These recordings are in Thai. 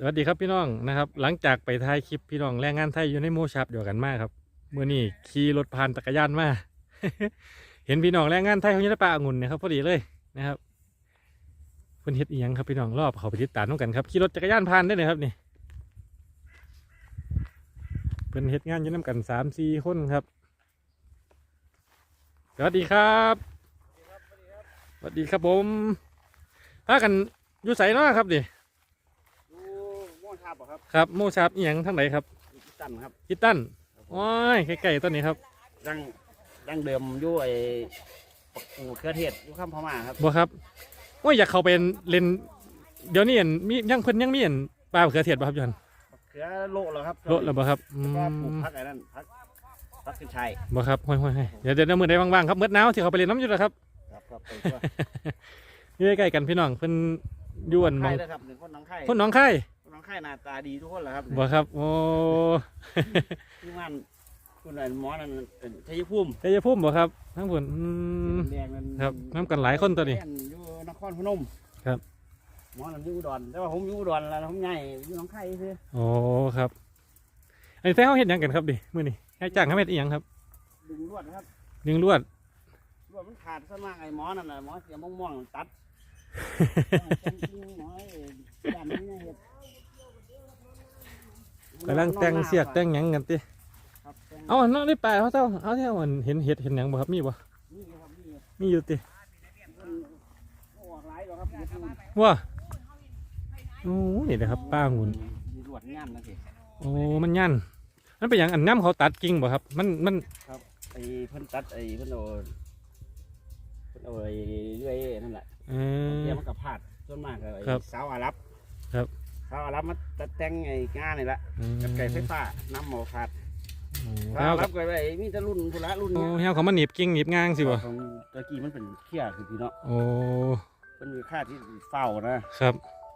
สวัสดีครับพี่น้องนะครับ หลังจากไปถ่ายคลิปพี่น้องแรงงานไทยอยู่ในโมชับเดียวกันมากครับเมื่อนี้ขี่รถผ่านจักรยานมา เห็นพี่น้องแรงงานไทยเขายู่ในป่าองุ่นเนะครับพอดีเลยนะครับเพิ่นเฮ็ดอีหยังครับพี่น้องรอบเขาไปติดตามน้องกันครับขี่รถจักรยานผ่านได้เลยครับนี่เพิ่นเฮ็ดงานอยู่น้ำกันสามสี่คนครับ สวัสดีครับสวัสดีครับผมพากันอยู่ใส่นาะครับดิ ม่วนทับเหรอครับครับโมชับอีหยังทั้งไหนครับอีตันครับคิดตั้นโอ้ยใกล้ๆต้นนี้ครับดังดังเดิมอยู่ไอ้ปักกูเครือเทศอยู่ข้ามพม่าครับบ่ครับโอ้ยอยากเข้าไปเล่นเดี๋ยวนี้เห็นมียังเพิ่นยังมีเห็นปลามะเขือเทศบ่ครับยอนปักเครือโละแล้วครับโลดแล้วบ่ครับอืแล้วก็ปลูกมพักไอ้นั่นพักพักขึ้นชัยบ่ครับห้อยๆๆเดี๋ยวเดี๋ยวมื้อใดว่างๆครับมื้อหนาวที่เขาไปเล่นน้ำอยู่แล้วครับ ครับครับไปทั่วอยู่ใกล้ๆกันพี่น้องเพิ่นอยู่อันหมองไข่ด้วยครับหนึ่งคนน้องไข่ คนหน้องไข่ค นน้องไข่หน้าตาดีทุกคนแหละครับบ่ครับ โอ้ ที่งานคุณไอ้หมอนั่นเป็นชัยภูมิชัยภูมิบ่ครับทั้งพุ่นอืม แดงนั่นครับน้ำกันหลายคนตัวนี้แม่อยู่นครพนมครับ หมอนั่นอยู่อุดรแต่ว่าผมอยู่อุดรแล้วผมใหญ่อยู่น้องไข่คือโอ้ครับอันนี้แท้เฮาเฮ็ดหยังกันครับดิมื้อนี้ให้จ้างเฮาเฮ็ดอีหยังครับดึงลวดนะครับยิงลวดลวดมันขาดซะมากไอ้หมอนั่นน่ะหมอเสียม่วงๆตัด หมอไอ้ด้านนี้เนี่ยเห็ด กำลังแต่งเสียกแต่งหยังกันติครับแต่งเอาอันนั้นได้ปลาเขาเจ้าเอาเท่าอันเห็นเห็ดเห็นหยังบ่ครับมีบ่นี่ครับนี่มีอยู่ติมันออกหลายดอกครับเห็ดมันว่าโอ้นี่นะครับป้าองุ่นมีรวดงานนะสิโอ้มันยันมันเป็นอย่างอันน้ำเขาตัดกิ่งบ่ครับ มันมันไอ้เพิ่นตัดไอ้เพิ่นเอาเพิ่นเอาไอ้เรื่อยนั่นแหละเออ เดี๋ยวมันก็พลาดส่วนมากก็ไอ้ครับสาวอาหรับครับ สาวอาหรับมาตัดแต่งไอ้งานนี่แหละอืมกับไก่ไฟฟ้าน้ำหมอขาดโอ้สาวเอาอาหรับก็ไอ้มีแต่รุ่นพุละรุ่นโอ้เนี้ยเฮาเขามาหนีบกิ่งหนีบงางสิบ่ของตะกี้มันเป็นเขี้ยคือพี่เนาะโอ้เป็นมีค่าที่เฝ้านะครับ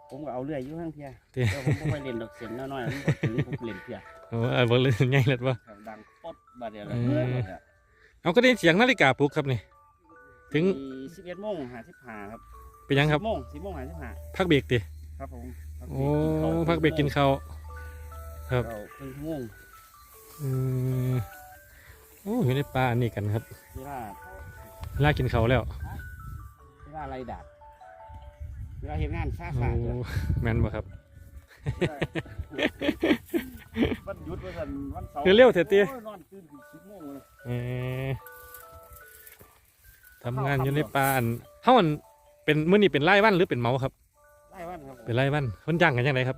ผมก็เอาเรื่อยอยู่ข้างเพียเด้แต่ผมไม่ค่อยเล่นดอกเสียงน้อยๆมันบ่ถึงผมเล่นเพียโอ้เออบ่เลยใหญ่เลยบ่ ครับดังป๊ดบาดเดียวเลยอืม เอาก็ได้เสียงนาฬิกาปลุกครับนี่ ถึง สิบเอ็ดโมงหาสิบห้าครับเป็นหยังครับ สิโมงสิบโมงหาสิบห้าพักเบรกติครับผมพัก โอ้เบรกกินข้าวพักเบรกกินข้าวครับเอาครึ่งชั่วโมงอืมโอ้อยู่ในป่าอันนี้กันครับเวลาเวลากินข้าวแล้วเวลาอะไรดาบเวลาเห็นงานฟ้าโอ้ฟ้าจ้ะแม่นบ่ครับวันหยุดวันจันทร์วันเสาร์เร็วๆเถอะติโยนอนตื่นถึงสิบโมงเลยเออทำงานอยู่ในป่าอันเฮาอันเป็นมื้อนี้เป็นรายวันหรือเป็นเหมาครับไล่วันครับ เป็นรายวันเพิ่นจ้างกันจังไดครับ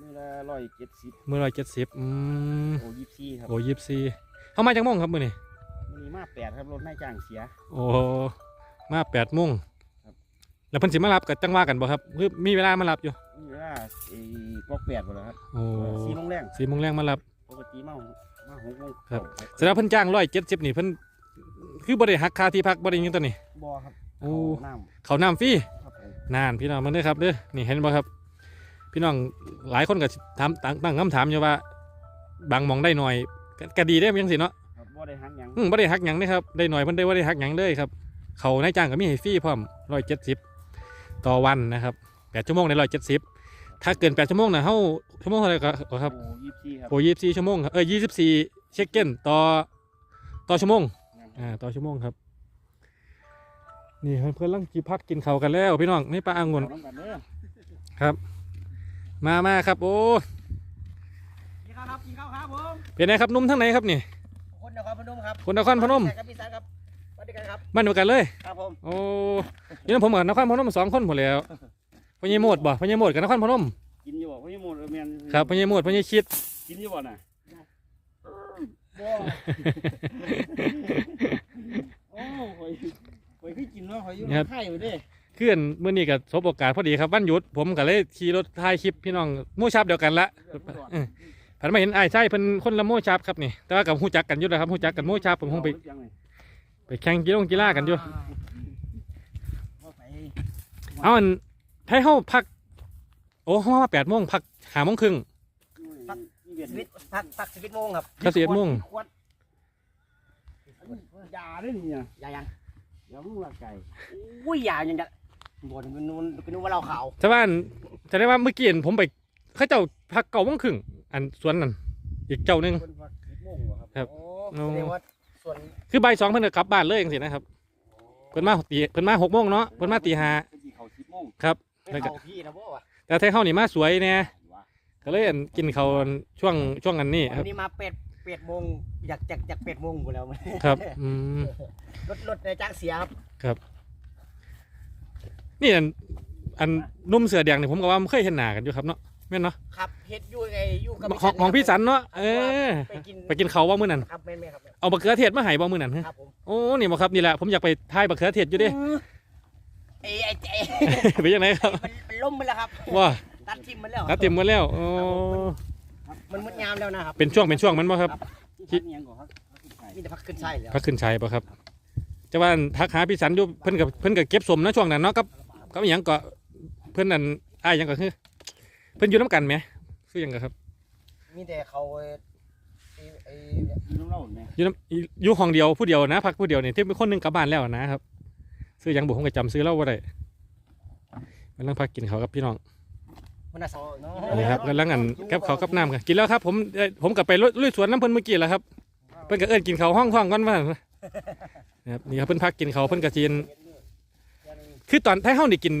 มือละร้อยเจ็ดสิบมื้อละ70อืมโอ้ยี่สิบสี่ครับโอ้24เฮามาจังโมงครับมื้อนี้มันมีมาแปดครับรถนายจ้างเสีย โอ้มา8โมงครับ แล้วเพิ่นสิมารับก็จังว่ากันบ่ครับคือมีเวลามารับอยู่มีเวลาไอ้ปอกแปดหมดแล้วครับโอ้สี่โมงแรง4โมงแรงมารับ ปกติมามาหกโมงครับเข้าแสดงว่าเพิ่นจ้าง170นี่เพิ่นคือบ่ได้หักค่าที่พักบ่ได้หยังตัวนี้ บ่ครับโอ้ เข้าน้เขาวน้ำฟรีำครับผม นานพี่น้องมันเด้อครับเด้อนี่เห็นบ่ครับ พี่น้องหลายคนก็ถามตั้งตั้งคำถามอยู่ว่า บางหมองได้หน่อยก็ก็ดีได้อยังสิเนาะครับบ่ได้หักหยังอืมบ่ได้หักหยังเด้อครับได้หน่อยเพิ่นได้บ่ได้หักหยังเลยครับ เขานายจ้างก็มีให้ฟรีพร้อม170ต่อวันนะครับ8ชั่วโมงได้170ถ้าเกิน8ชั่วโมงน่ะเฮาชั่วโมงเท่าไหร่ก็ครับโอ้ยี่สิบสี่ครับโอ้24ชั่วโมงครับเอ้ย24เช็คเก้นต่อต่อชั่วโมงอ่าต่อชั่วโมงครับ นี่เพื่อนๆกำลังกินพักกินข้าวกันแล้ว พี่น้องนี่ปลาอ่างุ่นเาน้ำกันเด้อมามาครับโอ้กินข้าวครับกินข้าวครับผมเป็นไงครับหนุ่มทั้งไหนครับนี่คนนครพนมครับคนนครพนมใช่ครับพี่สายครับสวัสดีครับบ้านเดียวกันเลยครับผมโอ้ยนั่นผมกับนครพนมสองคนหมดแล้วพญโมดบ่พญโมดกับนครพนมกินอยู่บ่พี่หมดเออแม่นครับพญโมดพญชิดกินอยู่บ่น่ะบ่โอ้หอย หอยคือกินเนาะหออยู่ไข่อยู่เด้เคลื่อนเมื่อนี้กับสบโอกาสพอดีครับวันหยุดผมก็เลยขี่รถถ่ายคลิปพี่น้องหมู่ชับเดียวกันละผันมาเห็นไอ้ายใช่เพิ่นคนละหมู่ชับครับนี่แต่ว่ากับหู้จักกันอยู่นะครับหู้จักกันหมู่ชับผมคงไปไปแข่งกีฬากีฬากันอยู่เอาอันให้เฮาพัก โอ้เฮามาแปดโมงพักหาโมงครึ่ง ชีวิตพักพักชีวิตโมงครับก็สิบเอ็ดโมง ขวดยาได้นี่นี่ยายัง ยามึงละไก่อุ้ยยายังจะบ่นมันมันเป็นว่าเราขาวแต่ว่าอันแต่ได้ว่าเมื่อกี้เห็นผมไปเขาเจ้าพักเก่าโมงครึ่ง อันสวนนั่นอีกเจ้าหนึงเพิ่นพักสิบโมงบ่ครับครับโอ้แสดงว่าส่วนคือบ่ายสองเพิ่นก็กลับบ้านเลยจังซี่นะครับเพิ่นมาตีเพิ่นมาหกโมงเนาะเพิ่นมาตีห้าเพิ่นสิเข้าสิบโมงครับ ไม่เข้าพี่นะบ่วะแต่ไทยเฮานี่มาสวยแน่ว่าก็เลยอั่นกินเขาวช่วงช่วงอันนี้ควัรับนนี้มาเป็ด เป็ดโมงอยากอยากอยากเป็ดโมงกูแล้วครับ อืมรถรถในจ้างเสียครับ นี่อันอันนุ่มเสือแดงเนี่ยผมก็ว่าเคยเห็นหน้ากันอยู่ครับเนาะแม่นเนาะครับเฮ็ดอยู่ไงอยู่กับของของพี่สันเนาะเออไปกินไปกินเขาวว่ามื้อนั้นครับแม่แม่ครับเอาบักเขือเทศมาให้บ่มื้อนั้นฮะครับผมโอ้นี่บ่ครับนี่แหละผมอยากไปทายบักเขือเทศอยู่เดิไอ้ไอ้ไอ้เป็นยังไงครับมันมันล่มไปแล้วครับว่าตัดทิมมันแล้วตัดเต็มหมดแล้วโอ้มันมุดยามแล้วนะครับเป็นช่วงเป็นช่วงมันบ่ครับที่พักอิหยังก่อนครับพักที่ไทยมีแต่พักขึ้นไส้แล้วพักขึ้นชัยบ่ครับจะว่าทักหาพี่สันอยู่เพิ่นกับเพิ่นก็เก็บสมนะช่วงนั้นเนาะกับกับอหยังก็เพิ่นนั่นอ้ายหยังก็คือ เพิ่นอยู่นํกันไหมคือหยังก็ครับมีแต่เขาไอ้ไอ้อยู่น้ำเล่าแม่อยู่นำอยู่ห้องเดียวผู้เดียวนะพักผู้เดียวเนี่ยที่เป็นคนหนึงกลับบ้านแล้วนะครับซื้อหยังบุผมก็จำซื้อเล่าบ่ได้มันต้องพักกินเขาวกับพี่น้อง มันน่ะสอเนาะนี่ครับกำลังอันกับเขาวกับน้ำกันกินแล้วครับผมเอ่อผมกลับไปลุยลุยสวนน้ำเพิ่นเมื่อกี้แล้วครับเพิ่นก็เอิ้นกินเขาวห้องห้องก่อนว่านะครับนี่ครับเพิ่นพักกินเขาวเพิ่นก็จีนคือตอนถ้าเฮานี่กิน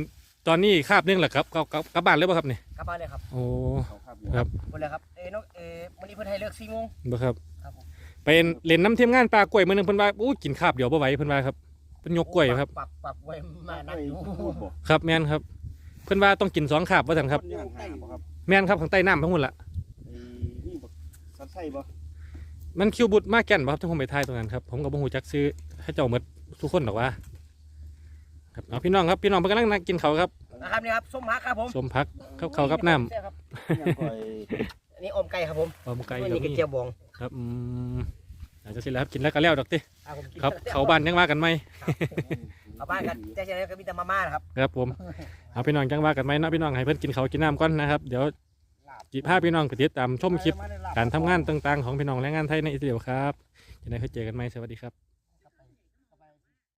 ตอนนี้คาบหนึงแหละครับกลับกลับกลับบ้านเลยบ่ครับนี่กลับบ้านเลยครับโอ้เขาครับครับ หมดเลยครับเอ้ยน้องเอ้ยวันนี้เพิ่นให้เลิก4โมง บ่ครับครับผมไปเล่นน้ำเทียมงานปลากล้วยมื้อนึงเพิ่นว่าอู้กินคาบเดียวบ่ไหวเพิ่นว่าครับเพิ่นยกกล้วยครับ ปักปักไว้มานันั่กอยู่พูดบ่ครับแม่นครับเพิ่นว่าต้องกินสองคาบว่าซั่นครับนอยู่ข้างๆบ่ครับแม่นครับข้างใต้น้ำทั้งหมดละไอ้นี่บ่สัตว์ไส้บ่มันคิวบุตมาแก่นบ่ครับที่ผมไปถ่ายตรงนั้นครับผมก็บ่ฮู้จักซื้อให้เจ้าหมดทุกคนหรอกว่าครับเอาพี่น้องครับพี่น้องเพิ่นกำลังนั่งกินข้าวครับนะครับนี่ครับส้มฮักครับผมสมพักข้าวข้าวกับน้ใช่ครับอิหยังก่อยอันนี้อมไก่ครับผมำปลาหมึกไก่อันก็นี้กระมีเจียวบองครับอืมอาจจะสิแล้วครับกินแล้วก็แล้วดอกติครับผมกินครับเขาบ้านยังว่ากันไหม เอาบ้านกันแจ้งเช้าก็มีแต่มาม่านะครับครับผมเอาพี่น้องจังว่ากันไหมเนาะพี่น้องให้เพื่อนกินข้าวกินน้ำก่อนนะครับเดี๋ยวจีภาพี่น้องไปติดตามชมคลิปการทำงานต่างๆของพี่น้องแรงงานไทยในอิสราเอลครับจะได้เคยเจอกันไหมสวัสดีครับ